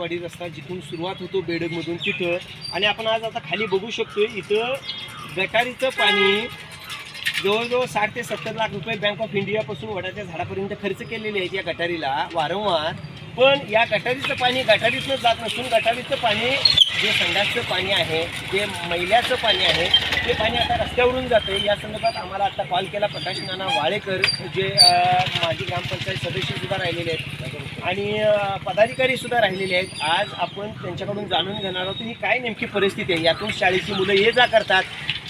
नागरुजीवाडी रस्ता जिथून सुरुवात होतो बेडगमधून तिथं. आणि आपण आज आता खाली बघू शकतो इथं गटारीचं पाणी जवळजवळ साठ ते सत्तर लाख रुपये बँक ऑफ इंडियापासून वडाच्या झाडापर्यंत खर्च केलेले आहेत या गटारीला वारंवार. पण या गटारीचं पाणी गटारीतनं जात नसून गटारीचं पाणी जे संडासचं पाणी आहे जे मैल्याचं पाणी आहे ते पाणी आता रस्त्यावरून जातं या संदर्भात आम्हाला आता कॉल केला प्रकाश नाना वाळेकर जे माजी ग्रामपंचायत सदस्यसुद्धा राहिलेले आहेत. आणि पदाधिकारीसुद्धा राहिलेले आहेत. आज आपण त्यांच्याकडून जाणून घेणार आहोत ही काय नेमकी परिस्थिती आहे. यातून शाळेची मुलं ये जा करतात.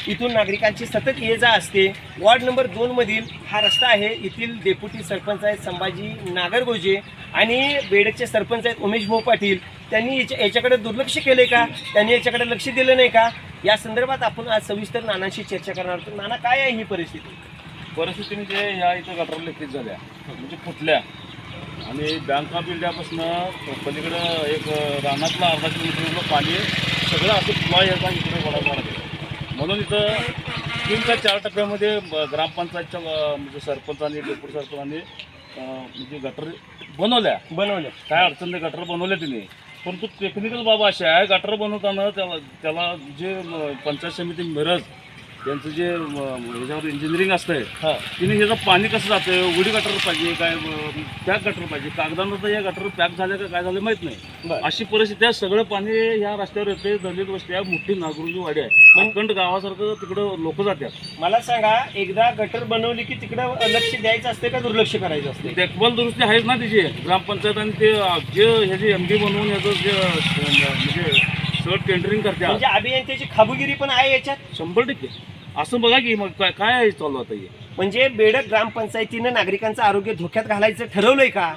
इथून नागरिकांची सतत ये जा असते. वॉर्ड नंबर दोनमधील हा रस्ता आहे. येथील डेप्युटी सरपंच आहेत संभाजी नागरगोजे आणि बेडकचे सरपंच आहेत उमेश भाऊ पाटील. त्यांनी याच्या याच्याकडे दुर्लक्ष केले का? त्यांनी याच्याकडे लक्ष दिलं नाही का? या संदर्भात आपण आज सविस्तर नानांशी चर्चा करणार आहोत. नाना काय आहे ही परिस्थिती? परिस्थितीने जे ह्या इथं गटर लिखित झाल्या म्हणजे फुटल्या. आणि बँक ऑफ इंडियापासून पलीकडं एक रानातला अर्धा किलोमीटरचं पाणी सगळं असं फ्लॉय याचा इकडे वडा म्हणून इथं तीन का चार टप्प्यामध्ये ग्रामपंचायतच्या म्हणजे सरपंचांनी डेप्युटी सरपंचांनी म्हणजे गटर बनवल्या. बनवलं काय अडचण नाही गटर बनवले तिने. परंतु टेक्निकल बाबा असे आहे गटर बनवताना त्याला त्याला जे पंचायत समिती मिरज त्यांचं जे ह्याच्यावर इंजिनिअरिंग असतंय हां. तिने ह्याचं पाणी कसं जातं उडी गटर पाहिजे काय पॅक गटर पाहिजे कागदानं तर या गटर पॅक झालं का काय झालं माहीत नाही. अशी परिस्थिती आहे सगळं पाणी ह्या रस्त्यावर येते दलित वस्ती आहे मोठी नागरुजी वाडी आहे. अखंड गावासारखं तिकडं लोक जातात मला सांगा एकदा गटर बनवली की तिकडं लक्ष द्यायचं असते का दुर्लक्ष करायचं असते? देखभाल दुरुस्ती आहेच ना तिची. ग्रामपंचायत आणि ते जे ह्याची एम डी बनवून याचं जे म्हणजे सगळं टेंडरिंग करतात म्हणजे अभियंत्याची खाबुगिरी पण आहे याच्यात? शंभर टक्के. असं बघा की मग काय काय आहे चालू आता हे? म्हणजे बेडक ग्रामपंचायतीनं नागरिकांचं आरोग्य धोक्यात घालायचं ठरवलंय का?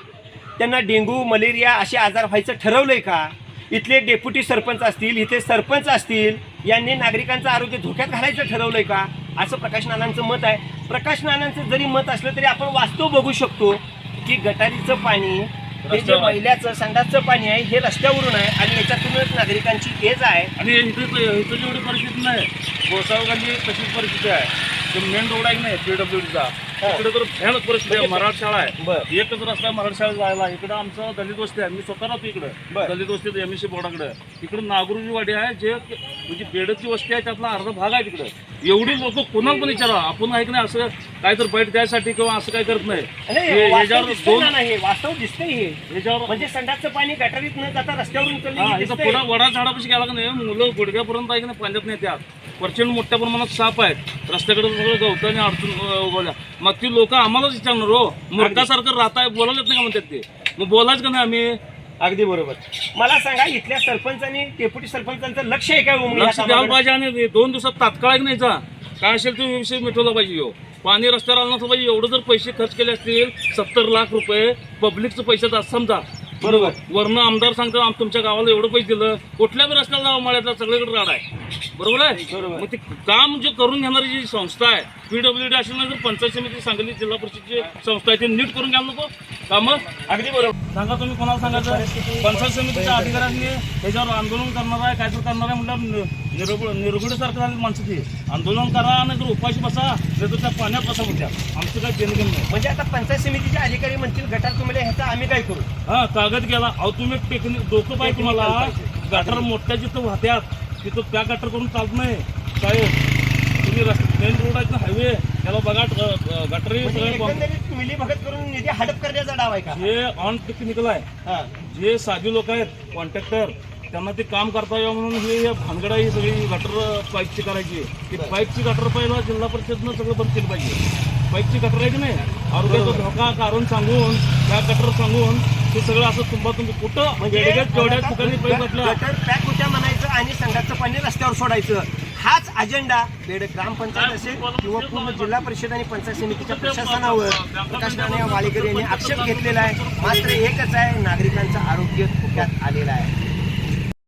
त्यांना डेंग्यू मलेरिया असे आजार व्हायचं ठरवलंय का? इथले डेप्युटी सरपंच असतील इथे सरपंच असतील यांनी नागरिकांचं आरोग्य धोक्यात घालायचं ठरवलंय का? असं प्रकाश नानांचं मत आहे. प्रकाश नानांचं जरी मत असलं तरी आपण वास्तव बघू शकतो की गटारीचं पाणी हे जे आहे. मैल्याचं संडासचं पाणी आहे हे रस्त्यावरून आहे आणि याच्यातूनच नागरिकांची ये जा आहे. आणि इथं जेवढी परिस्थिती नाही गोसावगांची तशीच परिस्थिती आहे. मेन रोड आहे की नाही पीडब्ल्यू डीचा इकडे तर भयानक परिस्थिती आहे. मराठ शाळा आहे. एकच रस्ता आहे मराठी शाळेत जायला. इकडं आमचं दलित वस्ती आहे. मी स्वतः राहतो इकडं. दलित वस्तीत एम एस सी बोर्डाकडे. इकडं नागरुजी वाडी आहे जे म्हणजे बेडची वस्ती आहे त्यातला अर्धा भाग आहे तिकडं. एवढी लोक कोणाला पण विचारा. आपण ऐक नाही असं काय तर बैठ द्यायसाठी किंवा असं काय करत नाही. हे- दिसतंय दोन वास्तव दिसतंय हे. म्हणजे संडासचं पाणी गटारीत न जाता रस्त्यावरून हा दिसतंय. पुढं वडा झाडापाशी गेला का नाही? मुलं गुडघ्यापर्यंत आहे की नाही पाण्यात नाही त्यात प्रचंड मोठ्या प्रमाणात साप आहेत. रस्त्याकडे सगळं गवतं आणि अडचण अं, उगवल्या. मग ती लोक आम्हालाच विचारणार हो. मूर्खासारखं राहताय बोलायला येत नाही का म्हणतात ते? मग बोलायचं का नाही आम्ही? अगदी बरोबर. मला सांगा इथल्या सरपंचांनी डेप्युटी सरपंचांचं लक्ष आहे काय उमरी या लक्ष द्यायला कामाकडे? पाहिजे आणि दोन दिवसात तात्काळ नाही जा. काय असेल तो विषय मिटवला पाहिजे हो. पाणी रस्त्यावर आलं नसलं पाहिजे. एवढं जर पैसे खर्च केले असतील सत्तर लाख रुपये पब्लिकचं असं समजा. बरोबर. वरनं आमदार सांगतो आम तुमच्या गावाला एवढं पैसे दिलं. कुठल्या बी रस्त्याला जावं मळ्यातला सगळीकडे राड आहे. बरोबर आहे. मग ते काम जे करून घेणारी जी संस्था आहे पीडब्ल्यू डी असेल ना जर पंचायत समिती सांगली जिल्हा परिषदची संस्था आहे ते नीट करून घ्यायला नको. कामं अगदी बरोबर. सांगा तुम्ही कोणाला सांगायचं? पंचायत समितीच्या अधिकाऱ्यांनी त्याच्यावर आंदोलन करणार आहे काय तर करणार आहे म्हणलं निरगुड निरगुडीसारखं झाली माणसं ती. आंदोलन करा नाही तर उपाशी बसा नाही तर त्या पाण्यात बसा म्हणत्या आमचं काय देणं घेणं नाही. म्हणजे आता पंचायत समितीचे अधिकारी म्हणतील गटार तुम्हाला ह्याचा आम्ही काय करू? हा कागद गेला. अहो तुम्ही टेक्निक डोकं पाहिजे तुम्हाला. गटर मोठ्या जिथं वाहत्यात तिथं त्या गटर करून चालत नाही. काय तुम्ही मेन रोड आहेत ना हायवे त्याला बघा गटरी म्हणजे सगळे मिलीभगत करून निधी हडप करण्याचा डाव आहे का? हे ऑन टेक्निकल आहे हा. जे साधी लोक आहेत कॉन्ट्रॅक्टर त्यांना ते काम करता यावं म्हणून हे हे भानगडा ही सगळी गटर पाईपची करायची ती बरं. पाईपची गटर पहिला जिल्हा परिषदनं सगळं बंद केलं पाहिजे. पाईपची गटर आहे की नाही? आरोग्याचा. धोका कारण सांगून त्या गटर सांगून ते सगळं असं तुम्हा तुम्ही कुठं म्हणजे बेडग्यात जेवढ्या ठिकाणी पाईप घातल्या. गटर पॅक होत्या म्हणायचं आणि संघाचं पाणी रस्त्यावर सोडायचं. हाच अजेंडा बेड ग्रामपंचायत असेल किंवा पूर्ण जिल्हा परिषद आणि पंचायत समितीच्या प्रशासनावर. प्रकाश राणे वाळेकर यांनी आक्षेप घेतलेला आहे. मात्र एकच आहे नागरिकांचं आरोग्य धोक्यात आलेलं आहे.